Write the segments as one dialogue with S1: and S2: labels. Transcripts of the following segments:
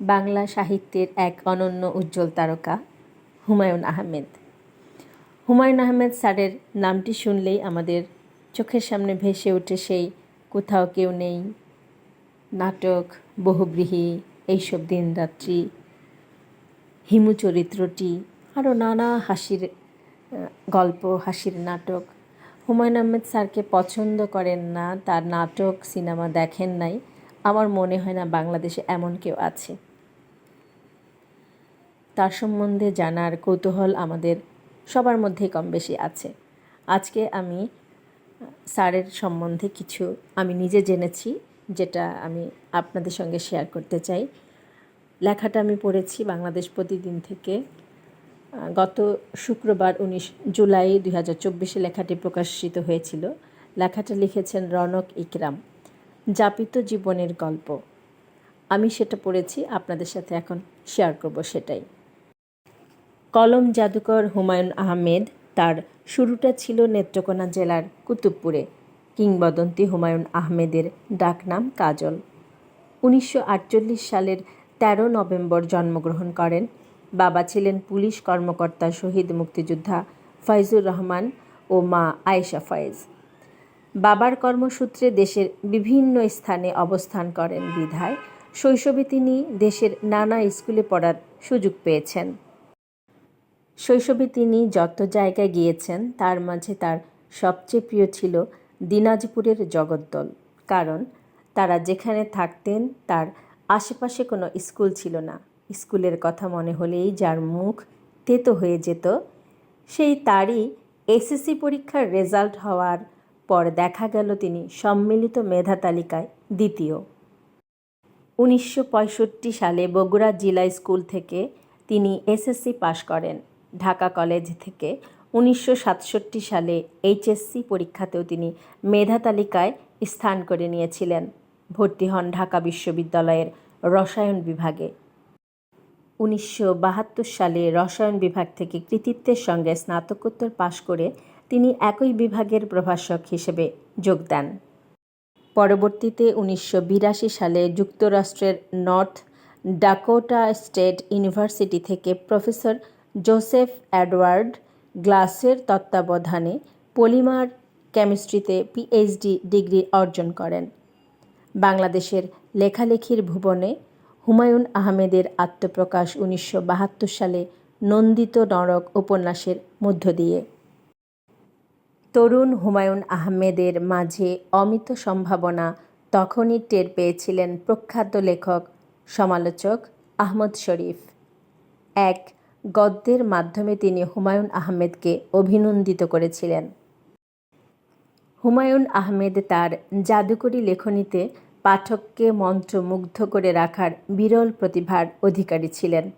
S1: বাংলা সাহিত্যের এক অনন্য উজ্জ্বল তারকা, হুমায়ুন আহমেদ। হুমায়ুন আহমেদ স্যারের নামটি শুনলেই আমাদের চোখের সামনে ভেসে ওঠে সেই কোথাও কেউ নেই, নাটক, বহুব্রীহি, এইসব দিনরাত্রি হিমু চরিত্রটি, আরও নানা হাসির গল্প, হাসির নাটক। হুমায়ুন আহমেদ স্যারকে পছন্দ করেন না, তার নাটক, সিনেমা দেখেন নাই, আমার মনে হয় না বাংলাদেশে এমন কেউ আছে। তার সম্বন্ধে জানার কৌতূহল আমাদের সবার মধ্যেই কম বেশি আছে। আজকে আমি, স্যারের সম্বন্ধে কিছু আমি নিজে জেনেছি, যেটা আমি আপনাদের সঙ্গে শেয়ার করতে চাই। লেখাটা আমি পড়েছি বাংলাদেশ প্রতিদিন থেকে, গত শুক্রবার উনিশ জুলাই দুই হাজার চব্বিশে লেখাটি প্রকাশিত হয়েছিল। লেখাটা লিখেছেন রনক ইকরাম। যাপিত জীবনের গল্প। আমি সেটা পড়েছি, আপনাদের সাথে এখন শেয়ার করব সেটাই। কলম জাদুকর হুমায়ুন আহমেদ, তার শুরুটা ছিল নেত্রকোনা জেলার কুতুবপুরে। কিংবদন্তি হুমায়ুন আহমেদের ডাকনাম কাজল। উনিশশো আটচল্লিশ সালের তেরো নভেম্বর জন্মগ্রহণ করেন। বাবা ছিলেন পুলিশ কর্মকর্তা শহীদ মুক্তিযোদ্ধা ফয়জুর রহমান ও মা আয়েশা ফয়েজ। বাবার কর্মসূত্রে দেশের বিভিন্ন স্থানে অবস্থান করেন বিধায়। শৈশবে তিনি দেশের নানা স্কুলে পড়ার সুযোগ পেয়েছেন। শৈশবে তিনি যত জায়গায় গিয়েছেন, তার মাঝে তার সবচেয়ে প্রিয় ছিল দিনাজপুরের জগদ্দল। কারণ তারা যেখানে থাকতেন, তার আশেপাশে কোনো স্কুল ছিল না। স্কুলের কথা মনে হলেই যার মুখ তেতো হয়ে যেত, সেই তারই এসএসসি পরীক্ষার রেজাল্ট হওয়ার পর দেখা গেল তিনি সম্মিলিত মেধা তালিকায় দ্বিতীয়। উনিশশো পঁয়ষট্টি সালে বগুড়া জেলা স্কুল থেকে তিনি এসএসসি পাশ করেন। ঢাকা কলেজ থেকে উনিশশো সাতষট্টি সালে এইচএসসি পরীক্ষাতেও তিনি মেধা তালিকায় স্থান করে নিয়েছিলেন। ভর্তি হন ঢাকা বিশ্ববিদ্যালয়ের রসায়ন বিভাগে। উনিশশো বাহাত্তর সালে রসায়ন বিভাগ থেকে কৃতিত্বের সঙ্গে স্নাতকোত্তর পাশ করে তিনি একই বিভাগের প্রভাষক হিসেবে যোগ দেন। পরবর্তীতে উনিশশো বিরাশি সালে যুক্তরাষ্ট্রের নর্থ ডাকোটা স্টেট ইউনিভার্সিটি থেকে প্রফেসর জোসেফ অ্যাডওয়ার্ড গ্লাসের তত্ত্বাবধানে পলিমার কেমিস্ট্রিতে পিএইচডি ডিগ্রি অর্জন করেন। বাংলাদেশের লেখালেখির ভুবনে হুমায়ুন আহমেদের আত্মপ্রকাশ উনিশশো বাহাত্তর সালে নন্দিত নরক উপন্যাসের মধ্য দিয়ে। তরুণ হুমায়ুন আহমেদের মাঝে অমিত সম্ভাবনা তখনই টের পেয়েছিলেন প্রখ্যাত লেখক, সমালোচক আহমদ শরীফ। এক গদ্যের মাধ্যমে তিনি হুমায়ুন আহমেদকে অভিনন্দিত করেছিলেন। হুমায়ুন আহমেদ তার জাদুকরী লেখনীতে পাঠককে মন্ত্রমুগ্ধ করে রাখার বিরল প্রতিভার অধিকারী ছিলেন।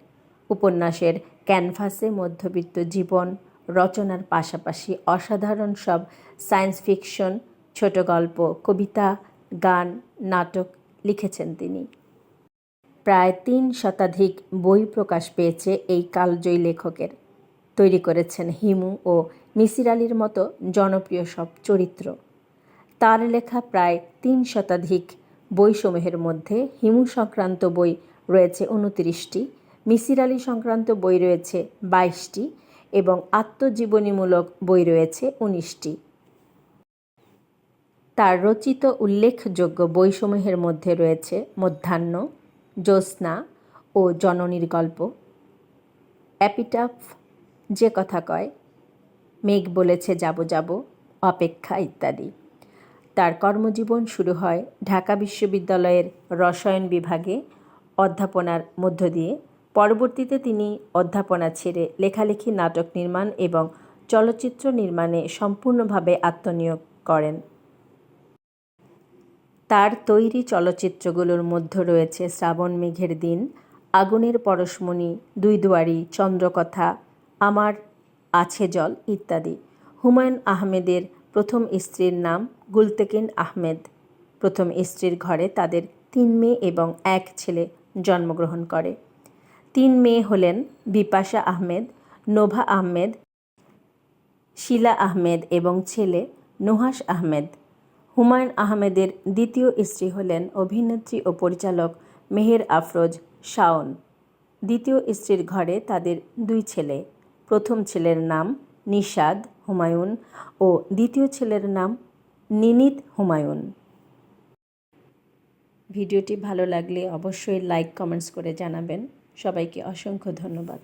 S1: উপন্যাসের ক্যানভাসে মধ্যবিত্ত জীবন, রচনার পাশাপাশি অসাধারণ সব সায়েন্স ফিকশন ছোট গল্প কবিতা, গান, নাটক লিখেছেন তিনি। প্রায় তিন শতাধিক বই প্রকাশ পেয়েছে এই কালজয়ী লেখকের। তৈরি করেছেন হিমু ও মিসির আলীর মতো জনপ্রিয় সব চরিত্র। তার লেখা প্রায় তিন শতাধিক বইসমূহের মধ্যে হিমু সংক্রান্ত বই রয়েছে উনত্রিশটি মিসির আলী সংক্রান্ত বই রয়েছে বাইশটি এবং আত্মজীবনীমূলক বই রয়েছে উনিশটি। তার রচিত উল্লেখযোগ্য বইসমূহের মধ্যে রয়েছে মধ্যাহ্ন জ্যোৎস্না ও জননীর গল্প। অ্যাপিটাফ যে কথা কয়, মেঘ বলেছে যাব যাব, অপেক্ষা ইত্যাদি। তার কর্মজীবন শুরু হয় ঢাকা বিশ্ববিদ্যালয়ের রসায়ন বিভাগে অধ্যাপনার মধ্য দিয়ে। পরবর্তীতে তিনি অধ্যাপনা ছেড়ে লেখালেখি, নাটক নির্মাণ এবং চলচ্চিত্র নির্মাণে সম্পূর্ণভাবে আত্মনিয়োগ করেন। তার তৈরি চলচ্চিত্রগুলোর মধ্যে রয়েছে শ্রাবণ মেঘের দিন, আগুনের পরশমণি দুই দুয়ারি চন্দ্রকথা, আমার আছে জল ইত্যাদি। হুমায়ুন আহমেদের প্রথম স্ত্রীর নাম গুলতেকিন আহমেদ। প্রথম স্ত্রীর ঘরে তাদের তিন মেয়ে এবং এক ছেলে জন্মগ্রহণ করে। তিন মেয়ে হলেন বিপাশা আহমেদ, নোভা আহমেদ, শিলা আহমেদ এবং ছেলে নুহাস আহমেদ। হুমায়ুন আহমেদের দ্বিতীয় স্ত্রী হলেন অভিনেত্রী ও পরিচালক মেহের আফরোজ শাওন। দ্বিতীয় স্ত্রীর ঘরে তাদের দুই ছেলে। প্রথম ছেলের নাম নিষাদ হুমায়ুন ও দ্বিতীয় ছেলের নাম নিনিত হুমায়ুন। ভিডিওটি ভালো লাগলে অবশ্যই লাইক, কমেন্টস করে জানাবেন। সবাইকে অসংখ্য ধন্যবাদ।